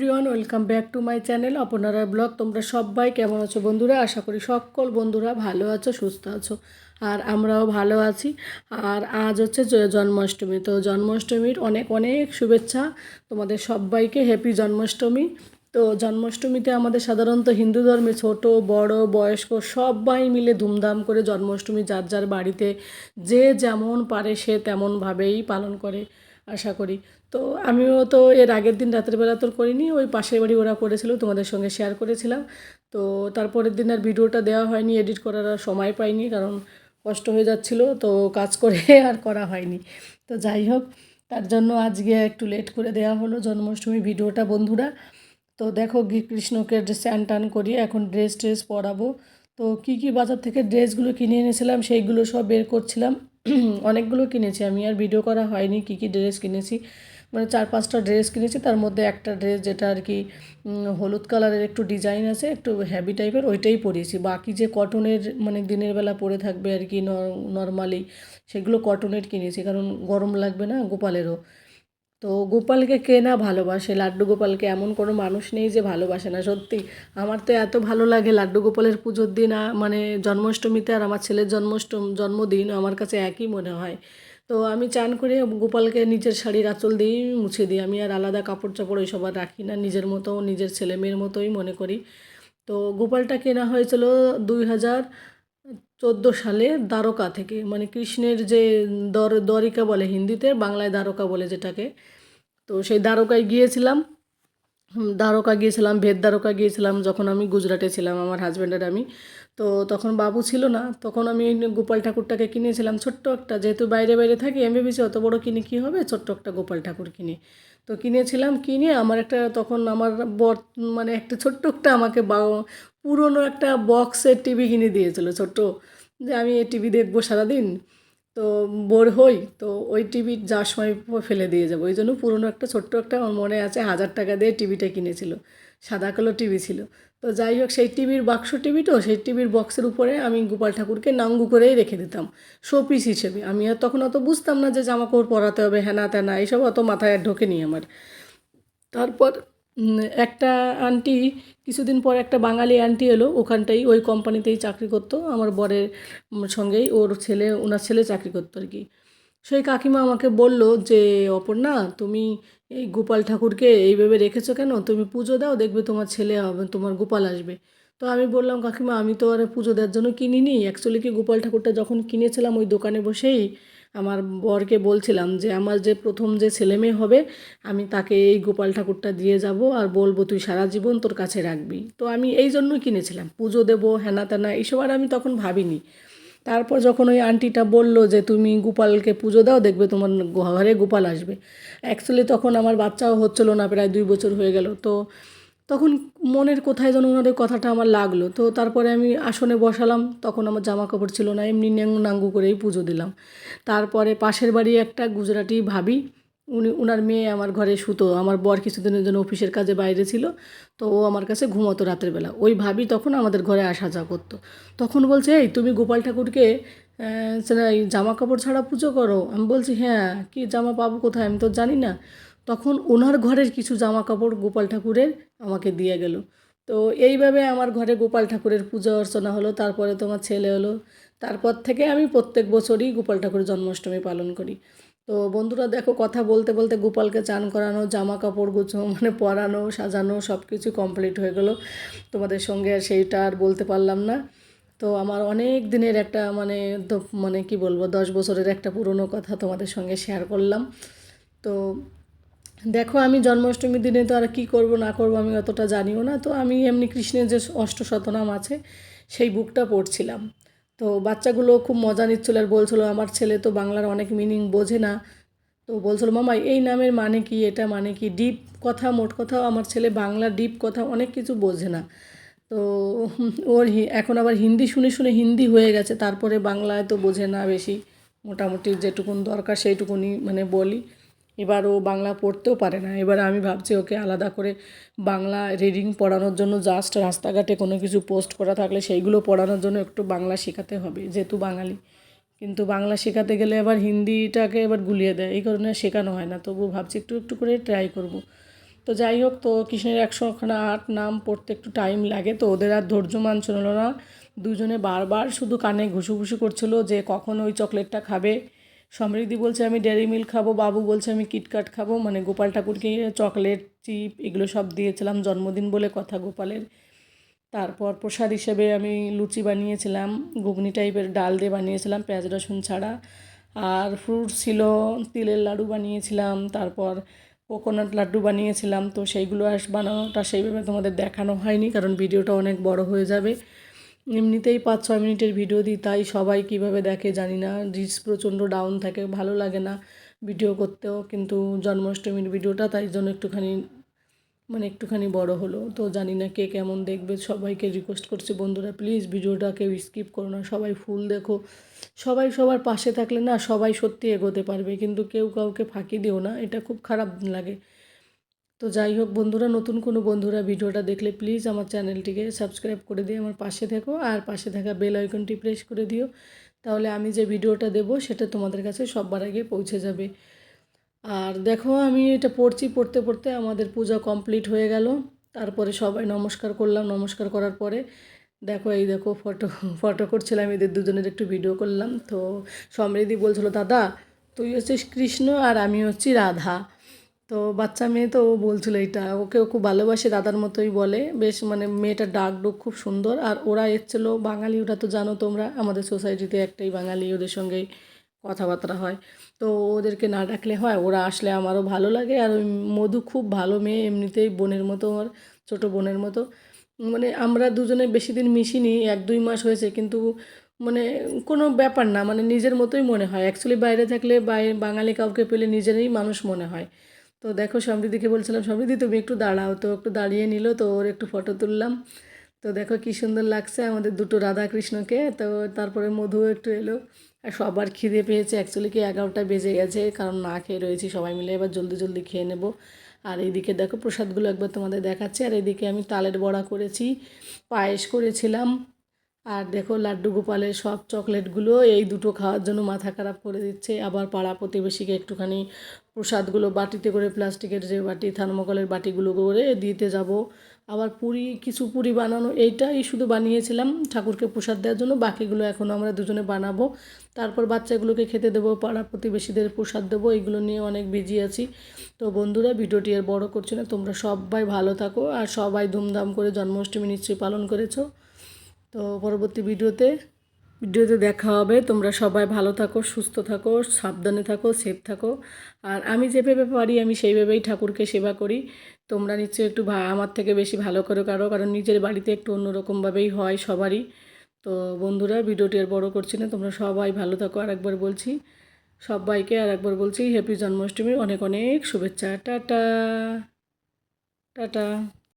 Everyone, welcome back to my channel অপনারা blog. তোমরা সবাই কেমন আছো বন্ধুরা? আশা করি সকল বন্ধুরা ভালো আছো, সুস্থ আছো, আর আমরাও ভালো আছি। আর আজ হচ্ছে জন্মাষ্টমী, তো জন্মাষ্টমীর অনেক অনেক শুভেচ্ছা তোমাদের সবাইকে। হ্যাপি জন্মাষ্টমী। তো জন্মাষ্টমীতে আমাদের সাধারণত হিন্দু ধর্মে ছোট, বড়, বয়স্ক সবাই মিলে ধুমধাম করে জন্মাষ্টমী যার যার বাড়িতে যে যেমন পারে সে তেমনভাবেই পালন করে, আশা করি। তো আমিও তো এর আগের দিন রাতের বেলা তো করিনি, ওই পাশের বাড়ি ওরা করেছিল, তোমাদের সঙ্গে শেয়ার করেছিলাম। তো তারপরের দিন আর ভিডিওটা দেওয়া হয়নি এডিট করার আর সময় পাইনি, কারণ কষ্ট হয়ে যাচ্ছিল, তো কাজ করে আর করা হয়নি। তো যাই হোক, তার জন্য আজকে একটু লেট করে দেওয়া হলো জন্মাষ্টমী ভিডিওটা, বন্ধুরা। তো দেখো কৃষ্ণকে স্যান টান করিয়ে এখন ড্রেস ট্রেস পরাবো। তো কি কি বাজার থেকে ড্রেসগুলো কিনে এনেছিলাম, সেইগুলো সব বের করছিলাম। অনেকগুলো কিনেছি, আমি আর ভিডিও করা হয়নি, কি কি ড্রেস কিনেছি। মানে চার পাঁচটা ড্রেস কিনেছি, তার মধ্যে একটা ড্রেস যেটা আর কি হলুদ কালারের একটু ডিজাইন আছে, একটু হ্যাভি টাইপের ওইটাই পরিয়েছি। বাকি যে কটনের মানে দিনের বেলা পরে থাকবে আর কি নর্মালি সেগুলো কটনের কিনেছি, কারণ গরম লাগবে না গোপালেরও। তো গোপালকে কে না ভালোবাসে, লাড্ডু গোপালকে এমন কোনো মানুষ নেই যে ভালোবাসে না, সত্যি। আমার তো এত ভালো লাগে লাড্ডু গোপালের পুজোর দিন মানে জন্মাষ্টমীতে আর আমার ছেলের জন্মাষ্টম, জন্মদিন আমার কাছে একই মনে হয়। তো আমি চান করে গোপালকে নিজের শাড়ির আঁচল দিয়েই মুছে দিই। আমি আর আলাদা কাপড় চাপড় ওইসব আর রাখি না। নিজের মতো, নিজের ছেলে মেয়ের মতোই মনে করি। তো গোপালটা কেনা হয়েছিল দুই হাজার চোদ্দ সালে দ্বারকা থেকে। মানে কৃষ্ণের যে দর দরিকা বলে হিন্দিতে, বাংলায় দ্বারকা বলে যেটাকে। তো সেই দ্বারকায় গিয়েছিলাম। দ্বারকা গিয়েছিলাম, ভেদ দ্বারকা গিয়েছিলাম, যখন আমি গুজরাটে ছিলাম, আমার হাজব্যান্ডের আমি। তো তখন বাবু ছিল না, তখন আমি গোপাল ঠাকুরটাকে কিনেছিলাম, ছোট্ট একটা। যেহেতু বাইরে বাইরে থাকি, আমি ভেবেছি অত বড় কিনে কী হবে? ছোট্ট একটা গোপাল ঠাকুর কিনে। তো কিনেছিলাম, কিনে আমার একটা তখন আমার বর মানে একটা ছোট্ট একটা আমাকে বা পুরনো একটা বক্সের টিভি কিনে দিয়েছিল, ছোট্ট। যে আমি এই টিভি দেখব সারাদিন। তো বোর হই, তো ওই টিভি যাওয়ার সময় ফেলে দিয়ে যাব। ওই জন্য পুরনো একটা ছোট্ট একটা আমার মনে আছে, হাজার টাকা দিয়ে টিভিটা কিনেছিল। সাদা কালো টিভি ছিল। তো যাই হোক, সেই টিভির বাক্স টিভি তো, সেই টিভির বক্সের উপরে আমি গোপাল ঠাকুরকে নাঙ্গু করেই রেখে দিতাম। শোপিস হিসেবে। আমি আর তখন অত বুঝতাম না যে জামা কাপড় পরাতে হবে হ্যানা ত্যানা এইসব অত মাথায় ঢোকেনি আমার। তারপর একটা আন্টি কিছুদিন পর একটা বাঙালি আন্টি এলো, ওখানটাই ওই কোম্পানিতেই চাকরি করতো, আমার বরের সঙ্গেই, ওর ছেলে, ওনার ছেলে চাকরি করতো আর কি। সেই কাকিমা আমাকে বলল যে, অপর্ণা, তুমি এই গোপাল ঠাকুরকে এইভাবে রেখেছো কেন? তুমি পুজো দাও, দেখবে তোমার ছেলে হবে তোমার গোপাল আসবে। তো আমি বললাম, কাকিমা, আমি তো আর পুজো দেওয়ার জন্য কিনিনি। অ্যাকচুয়ালি কি গোপাল ঠাকুরটা যখন কিনেছিলাম ওই দোকানে বসেই আমার বরকে বলছিলাম যে, আমার যে প্রথম যে ছেলে মেয়ে হবে, আমি তাকে এই গোপাল ঠাকুরটা দিয়ে যাব আর বলব, তুই সারা জীবন তোর কাছে রাখবি। তো আমি এই জন্যই কিনেছিলাম। পুজো দেবো হ্যানা ত্যানা এইসব আর আমি তখন ভাবিনি। তারপর যখন ওই আন্টিটা বলল যে, তুমি গোপালকে পুজো দাও, দেখবে তোমার ঘরে গোপাল আসবে। অ্যাকচুয়ালি তখন আমার বাচ্চাও হচ্ছিল না, প্রায় দুই বছর হয়ে গেল। তো তখন মনের কোথায় যেন ওনাদের কথাটা আমার লাগল। তো তারপরে আমি আসনে বসালাম, তখন আমার জামা কাপড় ছিল না, এমনি ন্যাং নাঙ্গু করেই পুজো দিলাম। তারপরে পাশের বাড়ি একটা গুজরাটি ভাবি, উনি ওনার মেয়ে আমার ঘরে শুতো আমার বর কিছুদিনের জন্য অফিসের কাজে বাইরে ছিল, তো ও আমার কাছে ঘুমোতো রাতের বেলা। ওই ভাবি তখন আমাদের ঘরে আসা যাওয়া করতো। তখন বলছে, এই, তুমি গোপাল ঠাকুরকে জামা কাপড় ছাড়া পুজো করো? আমি বলছি হ্যাঁ কি জামা পাবো কোথায়? আমি তো জানি না। তখন ওনার ঘরের কিছু জামা কাপড় গোপাল ঠাকুরের আমাকে দিয়ে গেল। তো এইভাবে আমার ঘরে গোপাল ঠাকুরের পূজা অর্চনা হলো, তারপরে তোমার ছেলে হলো, তারপর থেকে আমি প্রত্যেক বছরই গোপাল ঠাকুরের জন্মাষ্টমী পালন করি। তো বন্ধুরা দেখো, কথা বলতে বলতে গোপালকে চান করানো জামা কাপড় গুছো মানে পরানো, সাজানো সব কিছু কমপ্লিট হয়ে গেলো। তোমাদের সঙ্গে আর সেইটা আর বলতে পারলাম না। তো আমার অনেক দিনের একটা মানে মানে কি বলব, দশ বছরের একটা পুরনো কথা তোমাদের সঙ্গে শেয়ার করলাম। তো দেখো, আমি জন্মাষ্টমীর দিনে তো আর কী করব, না করব আমি অতটা জানিও না। তো আমি এমনি কৃষ্ণের যে অষ্টশতনাম আছে, সেই বুকটা পড়ছিলাম। তো বাচ্চাগুলো খুব মজা নিচ্ছিল আর বলছিল, আমার ছেলে তো বাংলার অনেক মিনিং বোঝে না। তো বলছিল, মামা, এই নামের মানে কি, এটা মানে কি? ডিপ কথা, মোট কথা, আমার ছেলে বাংলা ডিপ কথা অনেক কিছু বোঝে না। তো ওর এখন আবার হিন্দি শুনে শুনে হিন্দি হয়ে গেছে, তারপরে বাংলায় তো বোঝে না বেশি। মোটামুটি যেটুকুন দরকার সেইটুকুনি মানে বলি। এবার ও বাংলা পড়তেও পারে না। এবার আমি ভাবছি ওকে আলাদা করে বাংলা রিডিং পড়ানোর জন্য জাস্ট রাস্তাঘাটে কোনো কিছু পোস্ট করা থাকলে সেইগুলো পড়ানোর জন্য একটু বাংলা শেখাতে হবে, যেহেতু বাঙালি। কিন্তু বাংলা শেখাতে গেলে আবার হিন্দিটাকে এবার গুলিয়ে দেয়, এই কারণে শেখানো হয় না। তবু ভাবছি একটু একটু করে ট্রাই করব। তো যাই হোক, তো কৃষ্ণের একশো একশোখানা আট নাম পড়তে একটু টাইম লাগে, তো ওদের আর ধৈর্য মানছিল না। দুজনে বারবার শুধু কানে ঘুষুঘুষু করছিল যে কখন ওই চকলেটটা খাবে। সমৃদ্ধি বলছে, আমি ডেয়ারি মিল্ক খাব, বাবু বলছে, আমি কিটকাট খাব। মানে গোপাল ঠাকুরকে চকলেট চিপ এগুলো সব দিয়েছিলাম, জন্মদিন বলে কথা গোপালের। তারপর প্রসাদ হিসেবে আমি লুচি বানিয়েছিলাম, ঘুগনি টাইপের ডাল দিয়ে বানিয়েছিলাম, পেঁয়াজ, রসুন ছাড়া। আর ফ্রুটস ছিল, তিলের লাডু বানিয়েছিলাম, তারপর কোকোনাট লাড্ডু বানিয়েছিলাম। তো সেইগুলো আস বানানোটা সেইভাবে তোমাদের দেখানো হয়নি, কারণ ভিডিওটা অনেক বড় হয়ে যাবে। এমনিতেই পাঁচ ছয় মিনিটের ভিডিও দিই, তাই সবাই কীভাবে দেখে জানি না। রিচ প্রচণ্ড ডাউন থাকে, ভালো লাগে না ভিডিও করতেও, কিন্তু জন্মাষ্টমীর ভিডিওটা তাই জন্য একটুখানি মানে একটুখানি বড় হলো। তো জানি না কে কেমন দেখবে, সবাইকে রিকোয়েস্ট করছি, বন্ধুরা প্লিজ ভিডিওটা কেউ স্কিপ করো না, সবাই ফুল দেখো। সবাই সবার পাশে থাকলে না সবাই সত্যি এগোতে পারবে, কিন্তু কেউ কাউকে ফাঁকি দিও না, এটা খুব খারাপ লাগে। তো যাই হোক, বন্ধুরা, নতুন কোনো বন্ধুরা ভিডিওটা দেখলে প্লিজ আমার চ্যানেলটিকে সাবস্ক্রাইব করে দিয়ে আমার পাশে থেকো আর পাশে থাকা বেল আইকনটি প্রেস করে দিও। তাহলে আমি যে ভিডিওটা দেবো সেটা তোমাদের কাছে সববার আগে পৌঁছে যাবে। আর দেখো, আমি এটা পড়ছি, পড়তে পড়তে আমাদের পূজা কমপ্লিট হয়ে গেল। তারপরে সবাই নমস্কার করলাম, নমস্কার করার পরে দেখো, এই দেখো ফটো ফটো করছিলাম, এদের দুজনের একটু ভিডিও করলাম। তো সমৃদ্ধি বলছিল, দাদা, তুই হচ্ছিস কৃষ্ণ আর আমি হচ্ছি রাধা। তো বাচ্চা মেয়ে তো ও বলছিল এটা। ওকেও খুব ভালোবাসে, দাদার মতোই বলে। বেশ মানে মেয়েটার ডাক ডুক খুব সুন্দর। আর ওরা এসছিল বাঙালি, ওরা তো জানো তোমরা, আমাদের সোসাইটিতে একটাই বাঙালি, ওদের সঙ্গেই কথাবার্তা হয়। তো ওদেরকে না ডাকলে হয়, ওরা আসলে আমারও ভালো লাগে। আর ওই মধু খুব ভালো মেয়ে, এমনিতেই বোনের মতো আমার, ছোটো বোনের মতো। মানে আমরা দুজনে বেশি দিন মিশিনি, এক দুই মাস হয়েছে, কিন্তু মানে কোনো ব্যাপার না মানে নিজের মতোই মনে হয়। অ্যাকচুয়ালি বাইরে থাকলে বাইরে বাঙালি কাউকে পেলে নিজেরই মানুষ মনে হয়। তো দেখো সমৃদ্ধিকে বলছিলাম, সমৃদ্ধি, তুমি একটু দাঁড়াও। তো একটু দাঁড়িয়ে নিল, তো ওর একটু ফটো তুললাম। তো দেখো কী সুন্দর লাগছে আমাদের দুটো রাধাকৃষ্ণকে। তো তারপরে মধু একটু এলো, আর সবার খিদে পেয়েছে। অ্যাকচুয়ালি কি এগারোটা বেজে গেছে, কারণ না খেয়ে রয়েছি সবাই মিলে। এবার জলদি জলদি খেয়ে নেব। আর এইদিকে দেখো প্রসাদগুলো একবার তোমাদের দেখাচ্ছি। আর এদিকে আমি তালের বড়া করেছি, পায়েস করেছিলাম। আর দেখো লাড্ডু গোপালের সব চকলেটগুলো এই দুটো খাওয়ার জন্য মাথা খারাপ করে দিচ্ছে। আবার পাড়া প্রতিবেশীকে একটুখানি প্রসাদগুলো বাটিতে করে, প্লাস্টিকের যে বাটি, থার্মোকলের বাটিগুলো করে দিতে যাব। আবার পুরি, কিছু পুরি বানানো, এইটাই শুধু বানিয়েছিলাম। ঠাকুরকে প্রসাদ দেওয়ার জন্য, বাকিগুলো এখনও আমরা দুজনে বানাবো। তারপর বাচ্চাগুলোকে খেতে দেবো, পাড়া প্রতিবেশীদের প্রসাদ দেবো এইগুলো নিয়ে অনেক বিজি আছি। তো বন্ধুরা, ভিডিওটি আর বড় করছে না, তোমরা সবাই ভালো থাকো আর সবাই ধুমধাম করে জন্মাষ্টমী নিশ্চয়ই পালন করেছ। তো পরবর্তী ভিডিওতে ভিডিওতে দেখা হবে। তোমরা সবাই ভালো থাকো, সুস্থ থাকো, সাবধানে থাকো সেফ থাকো। আর আমি যেভাবে পারি, আমি সেইভাবেই ঠাকুরকে সেবা করি। তোমরা নিশ্চয়ই একটু আমার থেকে বেশি ভালো করে কারও, কারণ নিজের বাড়িতে একটু অন্যরকমভাবেই হয় সবারই। তো বন্ধুরা, ভিডিওটি আর বড়ো করছি না, তোমরা সবাই ভালো থাকো। আর একবার বলছি, সবাইকে আর একবার বলছি হ্যাপি জন্মাষ্টমীর অনেক অনেক শুভেচ্ছা। টাটা। টাটা।